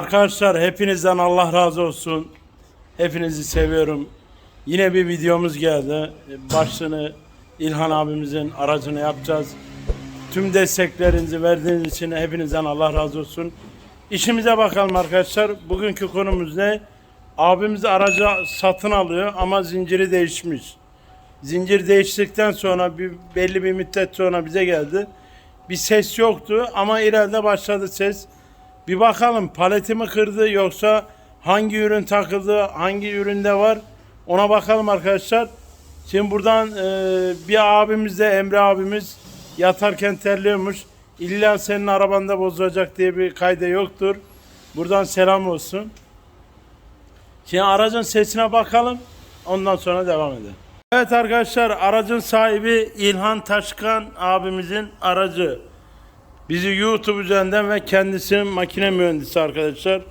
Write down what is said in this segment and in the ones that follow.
Arkadaşlar hepinizden Allah razı olsun. Hepinizi seviyorum. Yine bir videomuz geldi. Başlığını İlhan abimizin aracını yapacağız. Tüm desteklerinizi verdiğiniz için hepinizden Allah razı olsun. İşimize bakalım arkadaşlar. Bugünkü konumuz ne? Abimiz aracı satın alıyor ama zinciri değişmiş. Zincir değiştikten sonra bir belli bir müddet sonra bize geldi. Bir ses yoktu ama ileride başladı ses. Bir bakalım paleti mi kırdı yoksa hangi ürün takıldı, hangi üründe var ona bakalım arkadaşlar. Şimdi buradan e, bir abimiz de Emre abimiz yatarken terliyormuş. İlla senin arabanda bozulacak diye bir kayda yoktur. Buradan selam olsun. Şimdi aracın sesine bakalım. Ondan sonra devam edelim. Evet arkadaşlar aracın sahibi İlhan Taşkan abimizin aracı. Bizi YouTube üzerinden ve kendisi makine mühendisi arkadaşlar.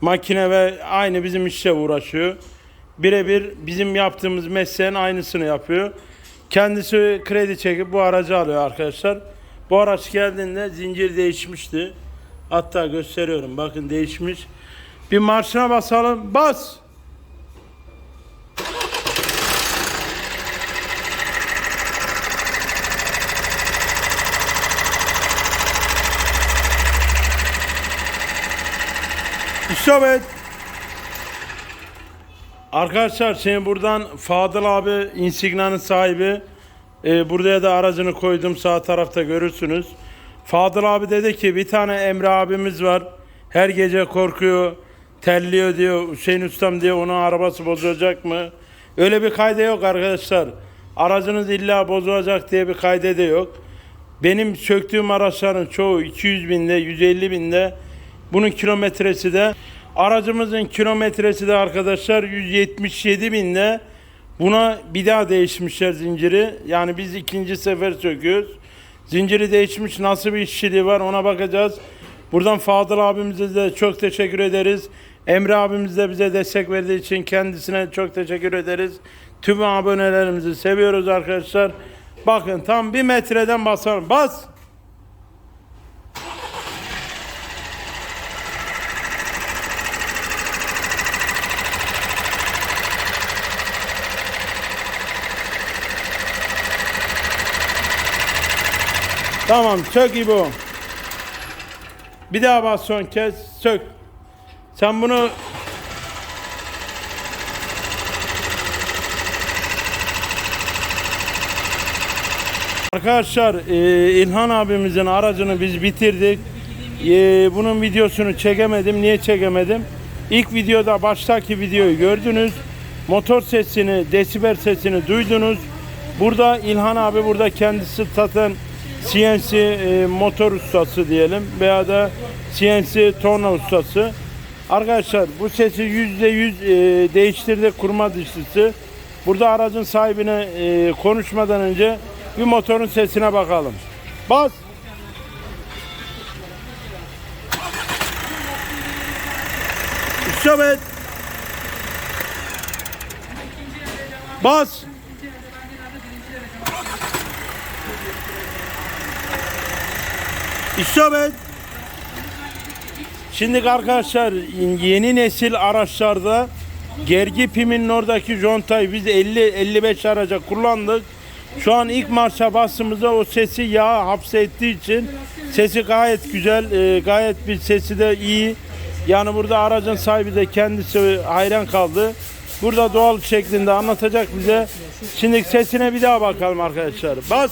Makine ve aynı bizim işle uğraşıyor. Birebir bizim yaptığımız mesleğin aynısını yapıyor. Kendisi kredi çekip bu aracı alıyor arkadaşlar. Bu araç geldiğinde zincir değişmişti. Hatta gösteriyorum bakın değişmiş. Bir marşına basalım. Bas! İsabet. Arkadaşlar şimdi buradan Fadıl abi Insigna'nın sahibi. Ee, buraya da aracını koydum sağ tarafta görürsünüz. Fadıl abi dedi ki bir tane Emre abimiz var. Her gece korkuyor, terliyor diyor. Hüseyin Ustam diyor onun arabası bozulacak mı? Öyle bir kayda yok arkadaşlar. Aracınız illa bozulacak diye bir kayda da yok. Benim söktüğüm araçların çoğu 200 binde, 150 binde. Bunun kilometresi de aracımızın kilometresi de arkadaşlar 177 binde. Buna bir daha değişmişler zinciri. Yani biz ikinci sefer söküyoruz. Zinciri değişmiş nasıl bir işçiliği var ona bakacağız. Buradan Fadıl abimize de çok teşekkür ederiz. Emre abimiz de bize destek verdiği için kendisine çok teşekkür ederiz. Tüm abonelerimizi seviyoruz arkadaşlar. Bakın tam bir metreden basalım. Bas! Tamam sök İbo. Bir daha bas son kez sök. Sen bunu Arkadaşlar e, İlhan abimizin aracını biz bitirdik. E, bunun videosunu çekemedim. Niye çekemedim? İlk videoda baştaki videoyu gördünüz. Motor sesini, desibel sesini duydunuz. Burada İlhan abi burada kendisi zaten CNC e, motor ustası diyelim veya da CNC torna ustası. Arkadaşlar bu sesi yüzde yüz e, değiştirdik kurma dişlisi. Burada aracın sahibine e, konuşmadan önce bir motorun sesine bakalım. Bas. İsabet. Bas. İsabet. Şimdi arkadaşlar yeni nesil araçlarda gergi piminin oradaki jontayı biz 50-55 araca kullandık. Şu an ilk marşa bastığımızda o sesi yağ hapsettiği için sesi gayet güzel, e, gayet bir sesi de iyi. Yani burada aracın sahibi de kendisi hayran kaldı. Burada doğal şeklinde anlatacak bize. Şimdi sesine bir daha bakalım arkadaşlar. Bas.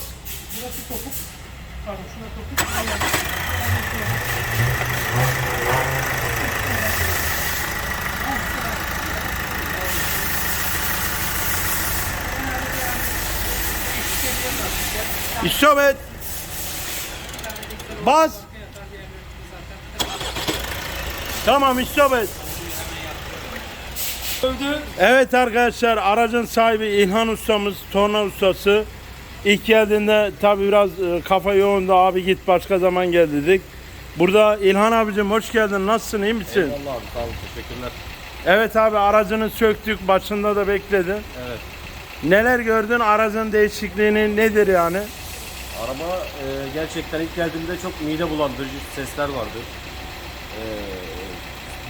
İsabet. Bas. Tamam isabet. Evet arkadaşlar aracın sahibi İlhan ustamız, torna ustası. İlk geldiğinde tabi biraz e, kafa yoğundu abi git başka zaman gel dedik. Burada İlhan abicim hoş geldin nasılsın iyi misin? Allah abi sağ olun teşekkürler. Evet abi aracını söktük başında da bekledin. Evet. Neler gördün aracın değişikliğini nedir yani? Araba e, gerçekten ilk geldiğimde çok mide bulandırıcı sesler vardı. E,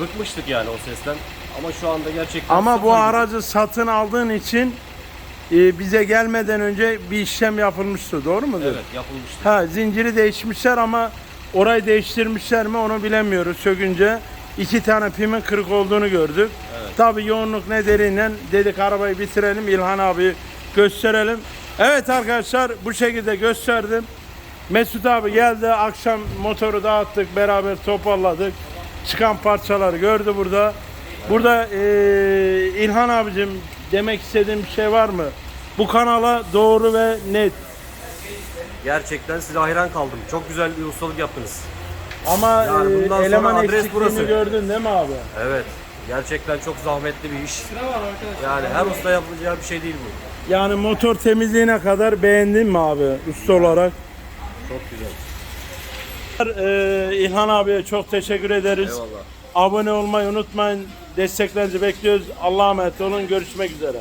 bıkmıştık yani o sesten. Ama şu anda gerçekten Ama bu aracı satın aldığın için e, bize gelmeden önce bir işlem yapılmıştı. Doğru mudur? Evet yapılmıştı. Ha zinciri değişmişler ama orayı değiştirmişler mi onu bilemiyoruz sökünce. iki tane pimin kırık olduğunu gördük. Evet. Tabii yoğunluk nedeniyle dedik arabayı bitirelim İlhan abi gösterelim. Evet arkadaşlar bu şekilde gösterdim. Mesut abi geldi akşam motoru dağıttık beraber toparladık. Çıkan parçaları gördü burada. Burada eee, İlhan abicim demek istediğim bir şey var mı? Bu kanala doğru ve net. Gerçekten size hayran kaldım. Çok güzel bir ustalık yaptınız. Ama Yani e, bundan sonra eleman adres eksikliğini burası. gördün değil mi abi? Evet. Gerçekten çok zahmetli bir iş. Yani her usta yapacağı bir şey değil bu. Yani motor temizliğine kadar beğendin mi abi usta olarak? Çok güzel. Ee, İlhan abiye çok teşekkür ederiz. Eyvallah. Abone olmayı unutmayın. Desteklerinizi bekliyoruz. Allah'a emanet olun. Görüşmek üzere.